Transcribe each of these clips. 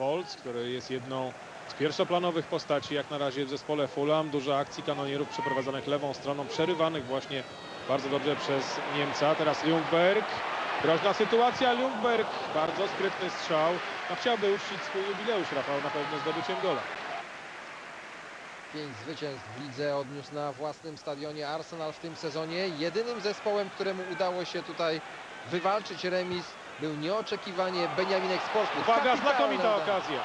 Wolc, który jest jedną z pierwszoplanowych postaci jak na razie w zespole Fulham. Dużo akcji kanonierów przeprowadzonych lewą stroną, przerywanych właśnie bardzo dobrze przez Niemca. Teraz Ljungberg. Groźna sytuacja, Ljungberg. Bardzo sprytny strzał. No, chciałby uczcić swój jubileusz, Rafał, na pewno zdobyciem gola. Pięć zwycięstw w lidze odniósł na własnym stadionie Arsenal w tym sezonie. Jedynym zespołem, któremu udało się tutaj wywalczyć remis był nieoczekiwanie Beniaminek Sports. Uwaga, znakomita okazja.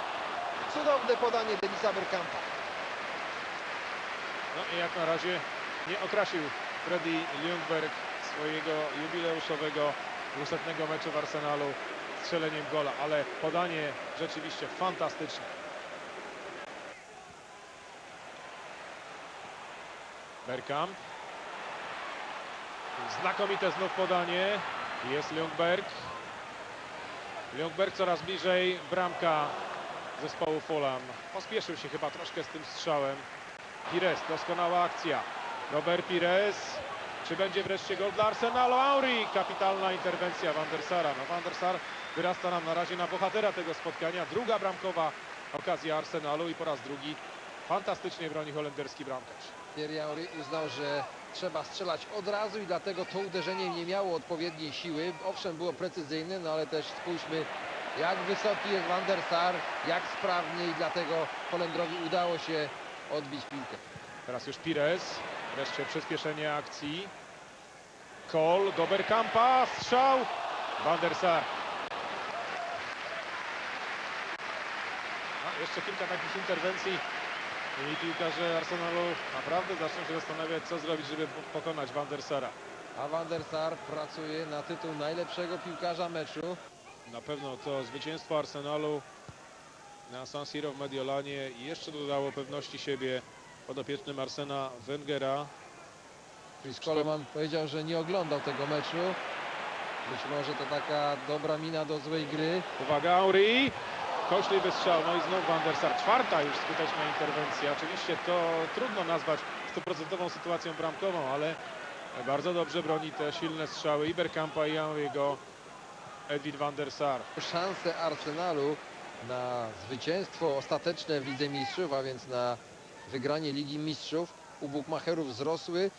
Cudowne podanie Denisa Bergkampa. No i jak na razie nie okrasił Freddy Ljungberg swojego jubileuszowego 200 meczu w Arsenalu strzeleniem gola, ale podanie rzeczywiście fantastyczne. Bergkamp. Znakomite znów podanie. Jest Ljungberg. Ljungberg coraz bliżej bramka zespołu Fulham. Pospieszył się chyba troszkę z tym strzałem. Pires, doskonała akcja. Robert Pires. Czy będzie wreszcie gol dla Arsenalu? Auri, kapitalna interwencja Van der Sara. No Van der Sar wyrasta nam na razie na bohatera tego spotkania. Druga bramkowa okazja Arsenalu i po raz drugi fantastycznie broni holenderski bramkarz. Thierry Henry uznał, że trzeba strzelać od razu i dlatego to uderzenie nie miało odpowiedniej siły. Owszem, było precyzyjne, no ale też spójrzmy, jak wysoki jest Van der Sar, jak sprawnie i dlatego Holendrowi udało się odbić piłkę. Teraz już Pires. Wreszcie przyspieszenie akcji. Kol do Bergkampa. Strzał. Van der Sar. No, jeszcze kilka takich interwencji i piłkarze Arsenalu naprawdę zaczną się zastanawiać, co zrobić, żeby po- pokonać Van der Sara. A Van der Sar pracuje na tytuł najlepszego piłkarza meczu. Na pewno to zwycięstwo Arsenalu na San Siro w Mediolanie jeszcze dodało pewności siebie podopiecznym Arsena Wengera. Chris Coleman powiedział, że nie oglądał tego meczu. Być może to taka dobra mina do złej gry. Uwaga, Auri. Kośliwy strzał, no i znów Van der Sar. Czwarta już skuteczna interwencja. Oczywiście to trudno nazwać stuprocentową sytuacją bramkową, ale bardzo dobrze broni te silne strzały i Bergkampa i Henry'ego Edwin Van der Sar. Szanse Arsenalu na zwycięstwo ostateczne w Lidze Mistrzów, a więc na wygranie Ligi Mistrzów u Bukmacherów wzrosły.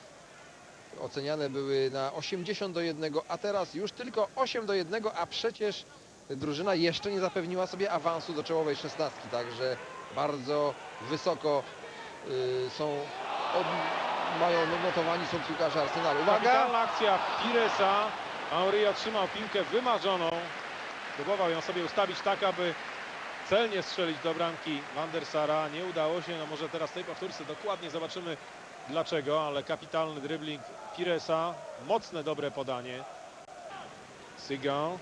Oceniane były na 80 do 1, a teraz już tylko 8 do 1, a przecież drużyna jeszcze nie zapewniła sobie awansu do czołowej szesnastki, także bardzo wysoko y, są, od, mają notowani są piłkarze Arsenalu. Uwaga! Kapitalna akcja Piresa. Henry otrzymał piłkę wymarzoną. Próbował ją sobie ustawić tak, aby celnie strzelić do bramki Van der Sara. Nie udało się. No może teraz w tej powtórce dokładnie zobaczymy dlaczego, ale kapitalny dribbling Piresa. Mocne, dobre podanie. Sygan.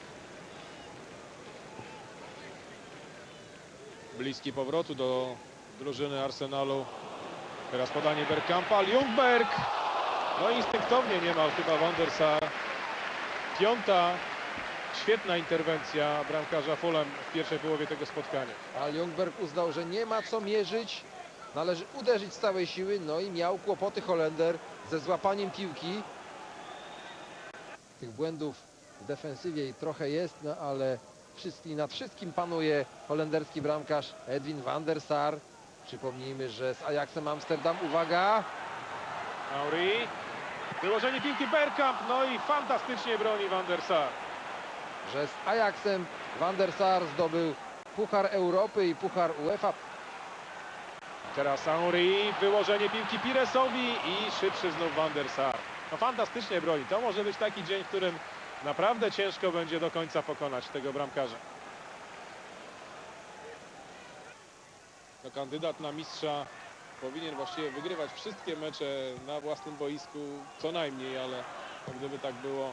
Bliski powrotu do drużyny Arsenalu. Teraz podanie Bergkampa. Ljungberg. No instynktownie niemal chyba Van der Sar. Piąta świetna interwencja bramkarza Fulham w pierwszej połowie tego spotkania. A Ljungberg uznał, że nie ma co mierzyć, należy uderzyć z całej siły, no i miał kłopoty Holender ze złapaniem piłki. Tych błędów w defensywie trochę jest, no ale wszystkim, nad wszystkim panuje holenderski bramkarz Edwin van der Sar. Przypomnijmy, że z Ajaxem Amsterdam, uwaga, Mauri. Wyłożenie piłki Bergkamp. No i fantastycznie broni Van der Sar. że z Ajaxem van der Sar zdobył Puchar Europy i Puchar UEFA. Teraz Henry. Wyłożenie piłki Piresowi i szybszy znów Van der Sar. No fantastycznie broni. To może być taki dzień, w którym naprawdę ciężko będzie do końca pokonać tego bramkarza. To kandydat na mistrza powinien właściwie wygrywać wszystkie mecze na własnym boisku, co najmniej, ale no gdyby tak było,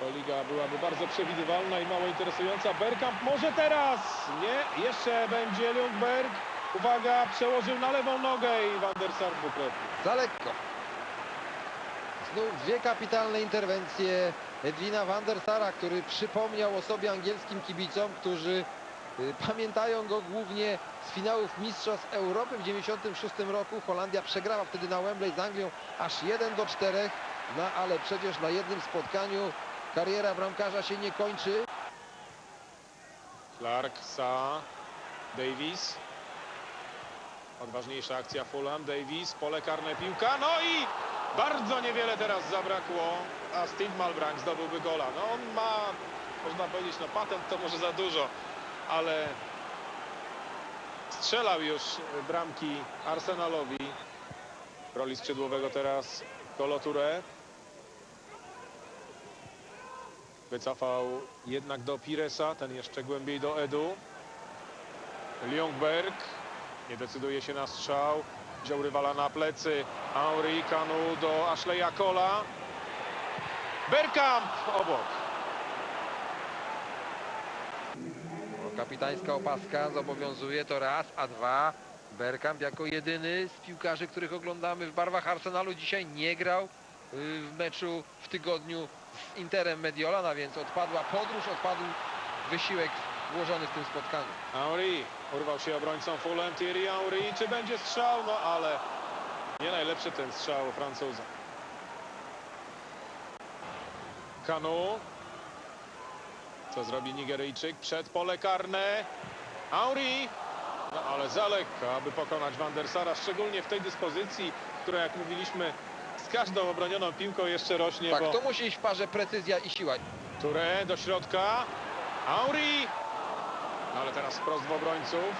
to liga byłaby bardzo przewidywalna i mało interesująca. Bergkamp może teraz! Nie, jeszcze będzie Ljungberg. Uwaga, przełożył na lewą nogę i Van der Sar. Za lekko. Znów dwie kapitalne interwencje Edwina van der Sara, który przypomniał o sobie angielskim kibicom, którzy y, pamiętają go głównie z finałów Mistrzostw Europy w 96 roku. Holandia przegrała wtedy na Wembley z Anglią aż 1 do 4. No ale przecież na jednym spotkaniu kariera bramkarza się nie kończy. Clark, Sa, Davis. Odważniejsza akcja Fulham. Davis, pole karne, piłka. No i bardzo niewiele teraz zabrakło, a Steve Malbrank zdobyłby gola. No on ma, można powiedzieć, no patent to może za dużo, ale strzelał już bramki Arsenalowi. W roli skrzydłowego teraz Kolo Touré. Wycofał jednak do Piresa, ten jeszcze głębiej do Edu. Ljungberg nie decyduje się na strzał. Wziął rywala na plecy. Henri Kanu do Ashleya Cola. Bergkamp obok. Kapitańska opaska zobowiązuje to raz, a dwa. Bergkamp jako jedyny z piłkarzy, których oglądamy w barwach Arsenalu dzisiaj nie grał y, w meczu w tygodniu z Interem Mediolana, więc odpadła podróż, odpadł wysiłek włożony w tym spotkaniu. Henri urwał się obrońcą Fulham. Thierry Henry. Czy będzie strzał? No ale nie najlepszy ten strzał Francuza. Kanu. Co zrobi Nigeryjczyk? Przed pole karne. Henry. No ale za lekko, aby pokonać Van der Sara, szczególnie w tej dyspozycji, która jak mówiliśmy z każdą obronioną piłką jeszcze rośnie, Tak, bo to musi iść w parze precyzja i siła. Touré do środka. Henry. Teraz wprost w obrońców.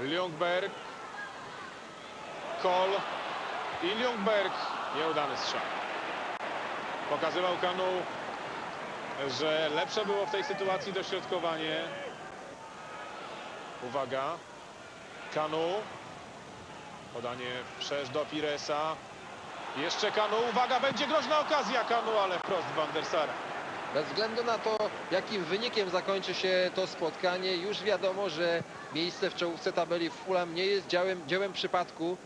Ljungberg. Kol. I Ljungberg. Nieudany strzał. Pokazywał Kanu, że lepsze było w tej sytuacji dośrodkowanie. Uwaga. Kanu. Podanie wszerz do Piresa. Jeszcze Kanu. Uwaga, będzie groźna okazja Kanu, ale wprost Van Sara. Bez względu na to, jakim wynikiem zakończy się to spotkanie, już wiadomo, że miejsce w czołówce tabeli w Fulham nie jest dziełem, dziełem przypadku.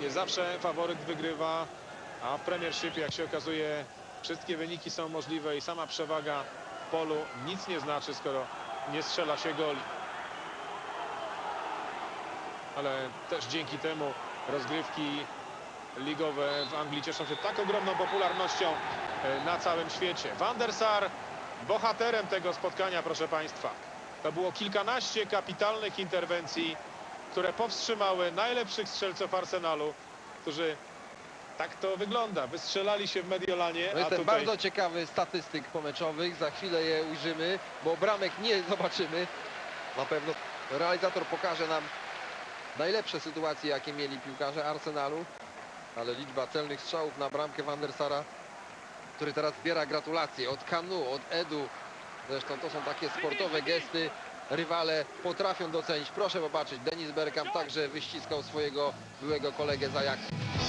Nie zawsze faworyt wygrywa, a w Premiership, jak się okazuje, wszystkie wyniki są możliwe i sama przewaga w polu nic nie znaczy, skoro nie strzela się goli. Ale też dzięki temu rozgrywki ligowe w Anglii cieszą się tak ogromną popularnością e, na całym świecie. Van der Sar bohaterem tego spotkania, proszę Państwa. To było kilkanaście kapitalnych interwencji, które powstrzymały najlepszych strzelców Arsenalu, którzy tak to wygląda. Wystrzelali się w Mediolanie, No tutaj bardzo ciekawy statystyk pomeczowych, za chwilę je ujrzymy, bo bramek nie zobaczymy. Na pewno realizator pokaże nam najlepsze sytuacje, jakie mieli piłkarze Arsenalu, ale liczba celnych strzałów na bramkę Van der Sara, który teraz zbiera gratulacje od Kanu, od Edu. Zresztą to są takie sportowe gesty, rywale potrafią docenić. Proszę popatrzeć, Denis Bergkamp także wyściskał swojego byłego kolegę z Ajaxu.